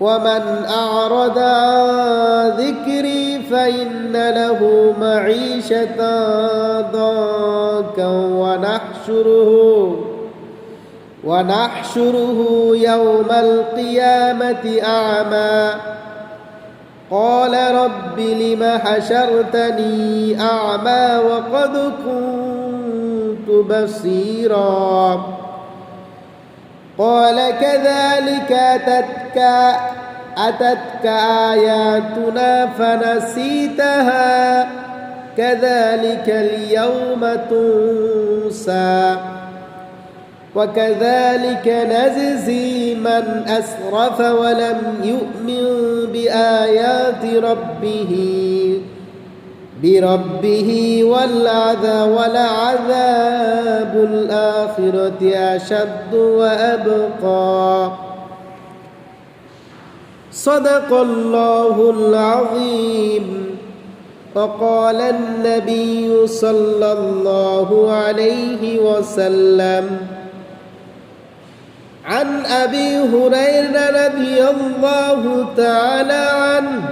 ومن أعرض عن ذكري فإن له معيشة ضنكا ونحشره ونحشره يوم القيامة أعمى قال رب لم حشرتني أعمى وقد كنت بصيراً قال كذلك أتتك أتتك آياتنا فنسيتها. كذلك اليوم تنسى. وكذلك نجزي من أسرف ولم يؤمن بآيات ربه بربه والعذاب ولعذاب الآخرة أشد وأبقى. صدق الله العظيم. وقال النبي صلى الله عليه وسلم عن أبي هريرة رضي الله تعالى عنه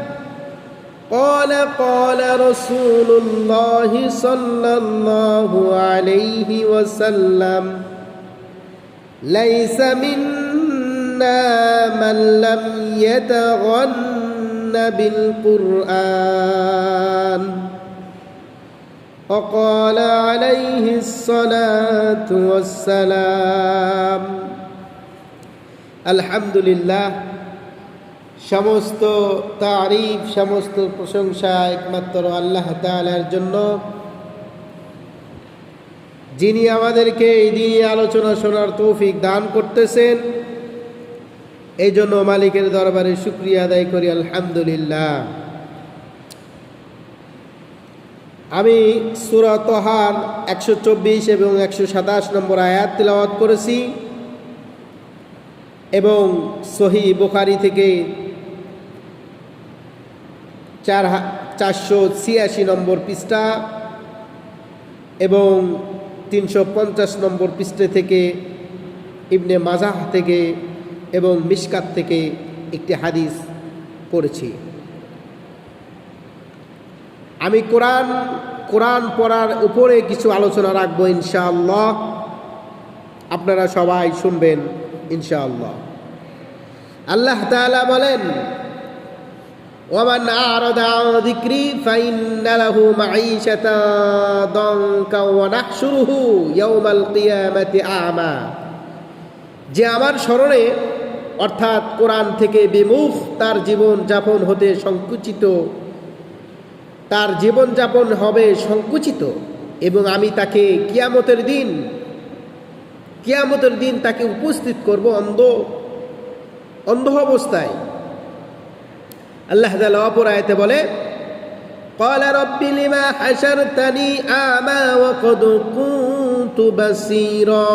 قال قال رسول الله صلى الله عليه وسلم ليس منا من لم يتغن بالقرآن وقال عليه الصلاة والسلام الحمد لله সমস্ত তারিফ সমস্ত প্রশংসা একমাত্র আল্লাহ তালার জন্য যিনি আমাদেরকে এই দিনই আলোচনা শোনার তৌফিক দান করতেছেন এই জন্য মালিকের দরবারে শুক্রিয়া আদায় করি, আলহামদুলিল্লাহ। আমি সুরা সুরতহার একশো চব্বিশ এবং একশো সাতাশ নম্বর আয়াত তিলাওয়াত করেছি এবং সহি বোখারি থেকে চার চারশো ছিয়াশি নম্বর পৃষ্ঠা এবং তিনশো পঞ্চাশ নম্বর পৃষ্ঠে থেকে ইবনে মাজাহ থেকে এবং মিশকাত থেকে একটি হাদিস পড়েছি। আমি কোরআন কোরআন পড়ার উপরে কিছু আলোচনা রাখব ইনশাআল্লাহ। আপনারা সবাই শুনবেন ইনশাআল্লাহ। আল্লাহ তালা বলেন যে আমার স্মরণে অর্থাৎ কোরআন থেকে বিমুখ তার জীবন যাপন হতে সংকুচিত তার জীবন যাপন হবে সংকুচিত এবং আমি তাকে কিয়ামতের দিন কিয়ামতের দিন তাকে উপস্থিত করব অন্ধ অন্ধ অবস্থায় আল্লাহ তাআলা অপর আয়াতে বলে قال رب لما حشرتني أعمى وقد كنت بصيرا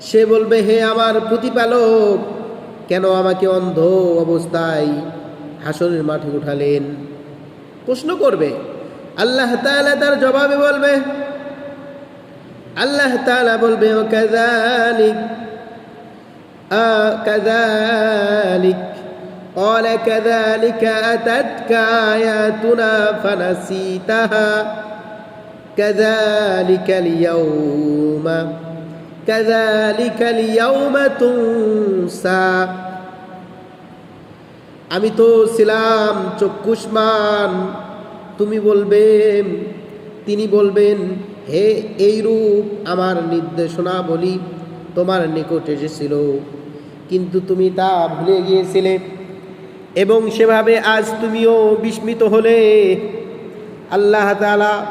সে বলবে হে আমার প্রতিপালক কেন আমাকে অন্ধ অবস্থায় হাসনের মাঠে উঠালেন প্রশ্ন করবে আল্লাহ তাআলা তার জবাবে বলবে আল্লাহ তাআলা বলবে ও কাযালিক আ কাযালিক قال كذلك أتتك آياتنا فنسيتها كذلك اليوم كذلك اليوم تنسى আমি তো ছিলাম চক্ষুষ্মান। তুমি বলবেন তিনি বলবেন, হে, এই রূপ আমার নির্দেশনা বলি তোমার নিকট এসেছিল। কিন্তু তুমি তা ভুলে গিয়েছিলে এবং সেভাবে আজ তুমিও বিস্মিত হলে। আল্লাহ তালা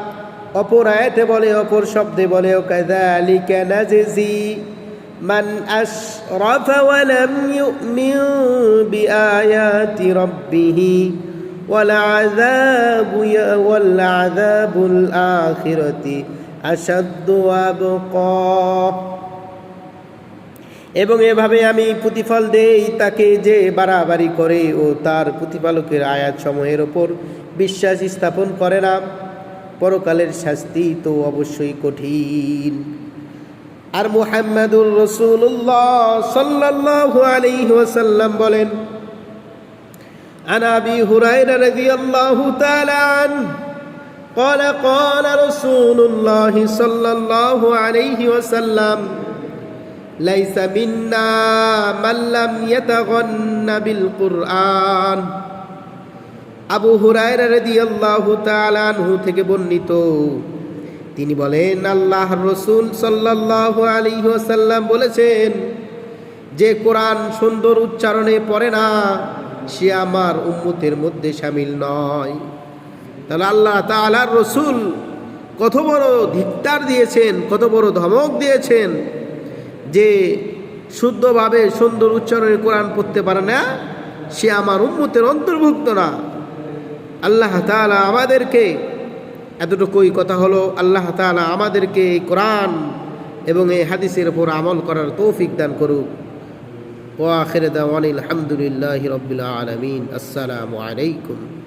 অপর আয়াতে বলে অপর শব্দে বলে ও কাদালিকা নাজেজি من أشرف ولم يؤمن بآيات ربه ولعذاب والعذاب الآخرة أشد وأبقى এবং এভাবে আমি প্রতিফল দেই তাকে যে বাড়াবাড়ি করে ও তার প্রতিপালকের আয়াত সময়ের ওপর বিশ্বাস স্থাপন করে না পরকালের শাস্তি তো অবশ্যই কঠিন আর মুহাম্মাদুর রসুল্লাহ সাল্লাল্লাহু আলাইহি ওয়াসাল্লাম বলেন عن ابي هريره رضي الله تعالى عنه قال قال رسول الله صلى الله عليه وسلم ليس منا من لم يتغن بالقرآن আবু হুরায়রা থেকে বর্ণিত। তিনি বলেন, আল্লাহর রসুল সাল্লাল্লাহু আলাইহি ওয়াসাল্লাম বলেছেন, যে কোরআন সুন্দর উচ্চারণে পড়ে না, সে আমার উম্মতের মধ্যে সামিল নয়। তাহলে আল্লাহ তাআলার রসুল কত বড় ধিক্তার দিয়েছেন, কত বড় ধমক দিয়েছেন যে শুদ্ধভাবে সুন্দর উচ্চারণে কোরআন পড়তে পারে না, সে আমার উম্মতের অন্তর্ভুক্ত না। আল্লাহ তালা আমাদেরকে, এতটুকুই কথা হলো, আল্লাহ তালা আমাদেরকে এই কোরআন এবং এই হাদিসের ওপর আমল করার তৌফিক দান করুক। ও আখির দাওয়ানিল আলহামদুলিল্লাহি রব্বিল আলামিন। আসসালামু আলাইকুম।